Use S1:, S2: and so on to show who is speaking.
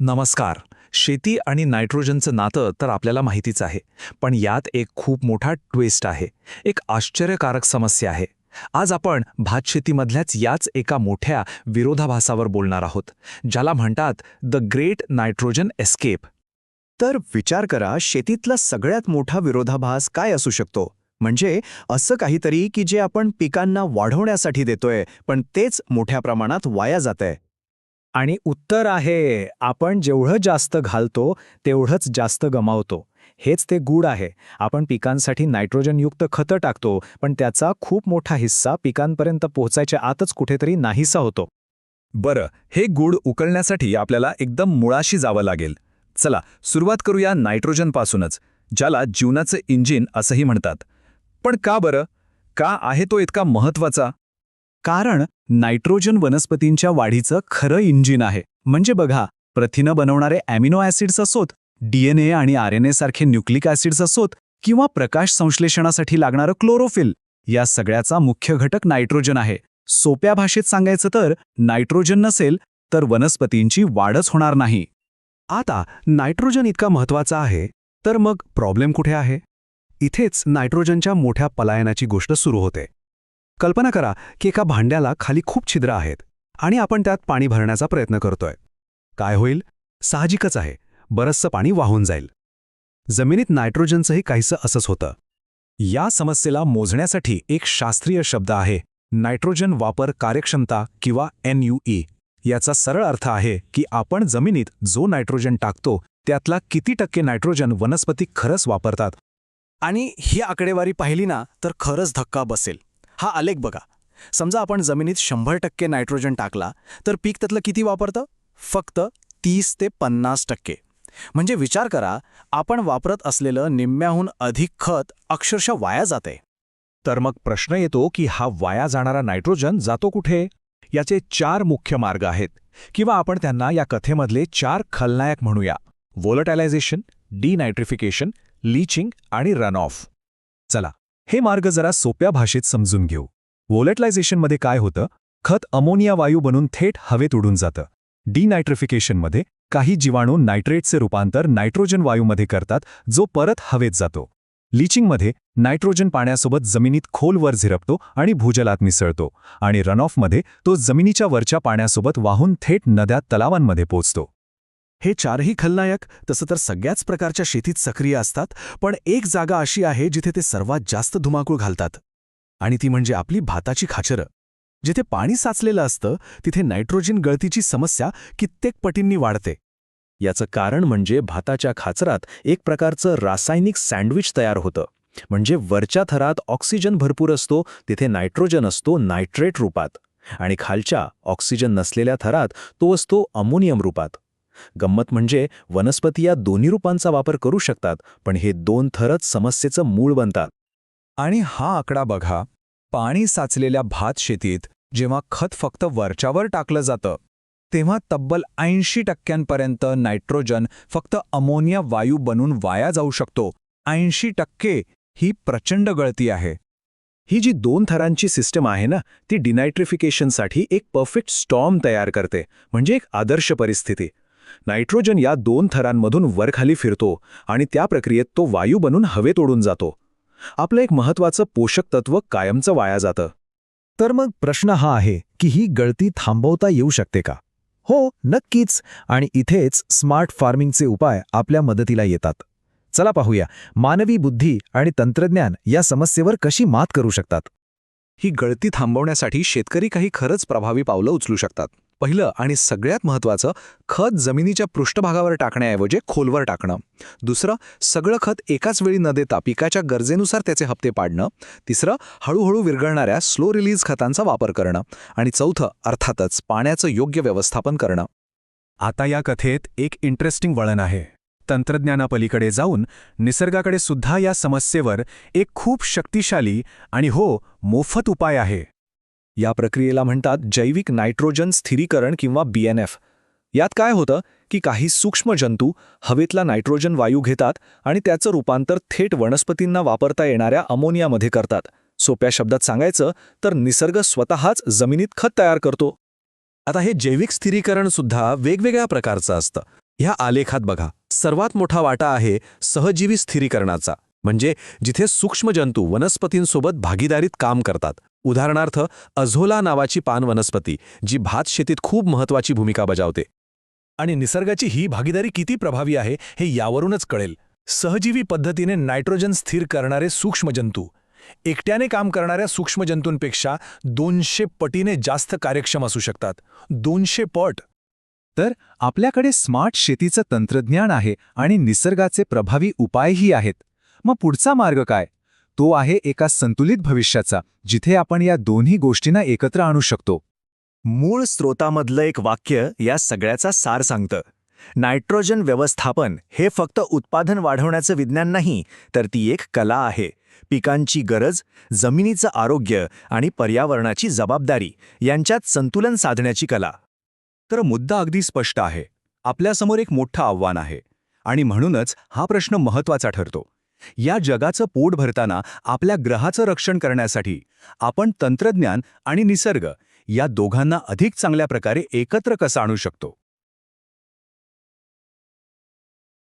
S1: नमस्कार. शेती आणि नायट्रोजनचं नातं तर आपल्याला माहितीच आहे पण यात एक खूप मोठा ट्विस्ट आहे. एक आश्चर्यकारक समस्या आहे. आज आपण भातशेतीमधल्याच याच एका मोठ्या विरोधाभासावर बोलणार आहोत ज्याला म्हणतात द ग्रेट नायट्रोजन एस्केप
S2: तर विचार करा शेतीतला सगळ्यात मोठा विरोधाभास काय असू शकतो? म्हणजे असं काहीतरी की जे आपण पिकांना वाढवण्यासाठी देतोय पण तेच मोठ्या प्रमाणात वाया जातंय.
S3: आणि उत्तर आहे आपण जेवढं जास्त घालतो तेवढंच जास्त गमावतो. हेच ते गूढ आहे. आपण पिकांसाठी नायट्रोजनयुक्त खतं टाकतो पण त्याचा खूप मोठा हिस्सा पिकांपर्यंत पोहोचायच्या आतच कुठेतरी नाहीसा होतो.
S1: बरं हे गूढ उकळण्यासाठी आपल्याला एकदम मुळाशी जावं लागेल. चला सुरुवात करूया नायट्रोजनपासूनच ज्याला जीवनाचं इंजिन असंही म्हणतात. पण का बरं? का आहे तो इतका महत्त्वाचा
S3: कारण नायट्रोजन वनस्पतींच्या वाढीचं खरं इंजिन आहे. म्हणजे बघा प्रथिनं बनवणारे ॲमिनो ॲसिड्स असोत डीएनए आणि आरएनए सारखे न्यूक्लिक ॲसिड्स असोत किंवा प्रकाश संश्लेषणासाठी लागणारं क्लोरोफिल या सगळ्याचा मुख्य घटक नायट्रोजन आहे. सोप्या भाषेत सांगायचं तर नायट्रोजन नसेल तर वनस्पतींची वाढच होणार नाही.
S2: आता नायट्रोजन इतका महत्त्वाचा आहे तर मग प्रॉब्लेम कुठे आहे? इथेच नायट्रोजनच्या मोठ्या पलायनाची गोष्ट सुरू होते. कल्पना करा की एका भांड्याला खाली खूप छिद्र आहेत आणि आपण त्यात पाणी भरण्याचा प्रयत्न करतोय. काय होईल? साहजिकच आहे. बरंचसं पाणी वाहून जाईल. जमिनीत नायट्रोजनचंही काहीसं असंच होतं.
S1: या समस्येला मोजण्यासाठी एक शास्त्रीय शब्द आहे नायट्रोजन वापर कार्यक्षमता किंवा एनयूई याचा सरळ अर्थ आहे की आपण जमिनीत जो नायट्रोजन टाकतो त्यातला किती टक्के नायट्रोजन वनस्पती खरंच वापरतात?
S2: आणि ही आकडेवारी पाहिली ना तर खरंच धक्का बसेल. हा आलेख बघा. समजा आपण जमिनीत शंभर टक्के नायट्रोजन टाकला तर पीक त्यातलं किती वापरतं? फक्त तीस ते पन्नास टक्के. म्हणजे विचार करा आपण वापरत असलेलं निम्म्याहून अधिक खत अक्षरशः वाया जाते.
S1: तर मग प्रश्न येतो की हा वाया जाणारा नायट्रोजन जातो कुठे? याचे चार मुख्य मार्ग आहेत. किंवा आपण त्यांना या कथेमधले चार खलनायक म्हणूया. वोलटायलायझेशन डिनायट्रिफिकेशन लीचिंग आणि रन ऑफ चला हे मार्ग जरा सोप्या भाषेत समजून घेऊ. वोलटलायझेशनमध्ये काय होतं? खत अमोनिया वायू बनून थेट हवेत उडून जातं. डिनायट्रिफिकेशनमध्ये काही जीवाणू नायट्रेटचे रूपांतर नायट्रोजन वायूमध्ये करतात जो परत हवेत जातो. लीचिंगमध्ये नायट्रोजन पाण्यासोबत जमिनीत खोलवर झिरपतो आणि भूजलात मिसळतो आणि रनऑफमध्ये तो जमिनीच्या वरच्या पाण्यासोबत वाहून थेट नद्या तलावांमध्ये पोचतो.
S2: हे चारही खलनायक तसं तर सगळ्याच प्रकारच्या शेतीत सक्रिय असतात पण एक जागा अशी आहे जिथे ते सर्वात जास्त धुमाकूळ घालतात. आणि ती म्हणजे आपली भाताची खाचरं. जिथे पाणी साचलेलं असतं तिथे नायट्रोजन गळतीची समस्या कित्येक पटींनी वाढते. याचं कारण म्हणजे भाताच्या खाचरात एक प्रकारचं रासायनिक सँडविच तयार होतं. म्हणजे वरच्या थरात ऑक्सिजन भरपूर असतो तिथे नायट्रोजन असतो नायट्रेट रूपात. आणि खालच्या ऑक्सिजन नसलेल्या थरात तो असतो अमोनियम रूपात. गंमत म्हणजे वनस्पती या दोन्ही रूपांचा वापर करू शकतात पण हे दोन थरच समस्येचं मूळ बनतात.
S1: आणि हा आकडा बघा पाणी साचलेल्या भात शेतीत जेव्हा खत फक्त वरच्यावर टाकलं जातं तेव्हा तब्बल ऐंशी टक्क्यांपर्यंत नायट्रोजन फक्त अमोनिया वायू बनून वाया जाऊ शकतो. ऐंशी टक्के ही प्रचंड गळती आहे.
S2: ही जी दोन थरांची सिस्टम आहे ना ती डिनायट्रिफिकेशनसाठी एक परफेक्ट स्टॉर्म तयार करते म्हणजे एक आदर्श परिस्थिती. नायट्रोजन या दोन थरांमधून वरखाली फिरतो आणि त्या प्रक्रियेत तो वायू बनून हवेत ओढून जातो. आपलं एक महत्वाचं पोषक तत्व कायमचं वाया जातं.
S3: तर मग प्रश्न हा आहे की ही गळती थांबवता येऊ शकते का? हो नक्कीच. आणि इथेच स्मार्ट फार्मिंगचे उपाय आपल्या मदतीला येतात. चला पाहूया मानवी बुद्धी आणि तंत्रज्ञान या समस्येवर कशी मात करू शकतात?
S1: ही गळती थांबवण्यासाठी शेतकरी काही खरंच प्रभावी पावलं उचलू शकतात. पहिलं आणि सगळ्यात महत्त्वाचं खत जमिनीच्या पृष्ठभागावर टाकण्याऐवजी खोलवर टाकणं. दुसरं सगळं खत एकाच वेळी न देता पिकाच्या गरजेनुसार त्याचे हप्ते पाडणं. तिसरं हळूहळू विरघळणाऱ्या स्लो रिलीज खतांचा वापर करणं. आणि चौथं अर्थातच पाण्याचं योग्य व्यवस्थापन करणं.
S3: आता या कथेत एक इंटरेस्टिंग वळण आहे. तंत्रज्ञानापलीकडे जाऊन निसर्गाकडे सुद्धा या समस्येवर एक खूप शक्तिशाली आणि हो मोफत उपाय आहे.
S2: या प्रक्रियेला म्हणतात जैविक नायट्रोजन स्थिरीकरण किंवा बीएनएफ यात काय होतं की काही सूक्ष्म जंतू हवेतला नायट्रोजन वायू घेतात आणि त्याचं रूपांतर थेट वनस्पतींना वापरता येणाऱ्या अमोनियामध्ये करतात. सोप्या शब्दात सांगायचं तर निसर्ग स्वतःच जमिनीत खत तयार करतो. आता हे जैविक स्थिरीकरण सुद्धा वेगवेगळ्या प्रकारचं असतं. ह्या आलेखात बघा सर्वात मोठा वाटा आहे सहजीवी स्थिरीकरणाचा. म्हणजे जिथे सूक्ष्म जंतू वनस्पतींसोबत भागीदारीत काम करतात. उदाहरणार्थ अझोला नावाची पान वनस्पती जी भात शेतीत खूप महत्वाची भूमिका बजावते.
S1: आणि निसर्गाची ही भागीदारी किती प्रभावी आहे हे यावरूनच कळेल. सहजीवी पद्धतीने नायट्रोजन स्थिर करणारे सूक्ष्मजंतू. एकट्याने काम करणाऱ्या सूक्ष्मजंतूंपेक्षा दोनशे पटीने जास्त कार्यक्षम असू शकतात. दोनशे पट!
S3: तर आपल्याकडे स्मार्ट शेतीचं तंत्रज्ञान आहे आणि निसर्गाचे प्रभावी उपायही आहेत. मग पुढचा मार्ग काय? तो आहे एका संतुलित भविष्याचा जिथे आपण या दोन्ही गोष्टींना एकत्र आणू शकतो.
S4: मूळ स्रोतामधलं एक वाक्य या सगळ्याचा सार सांगतं. नायट्रोजन व्यवस्थापन हे फक्त उत्पादन वाढवण्याचं विज्ञान नाही तर ती एक कला आहे. पिकांची गरज जमिनीचं आरोग्य आणि पर्यावरणाची जबाबदारी यांच्यात संतुलन साधण्याची कला.
S3: तर मुद्दा अगदी स्पष्ट आहे. आपल्यासमोर एक मोठं आव्हान आहे. आणि म्हणूनच हा प्रश्न महत्त्वाचा ठरतो. या जगाचं पोट भरताना आपल्या ग्रहाचं रक्षण करण्यासाठी आपण तंत्रज्ञान आणि निसर्ग या दोघांना अधिक चांगल्या प्रकारे एकत्र कसं आणू शकतो?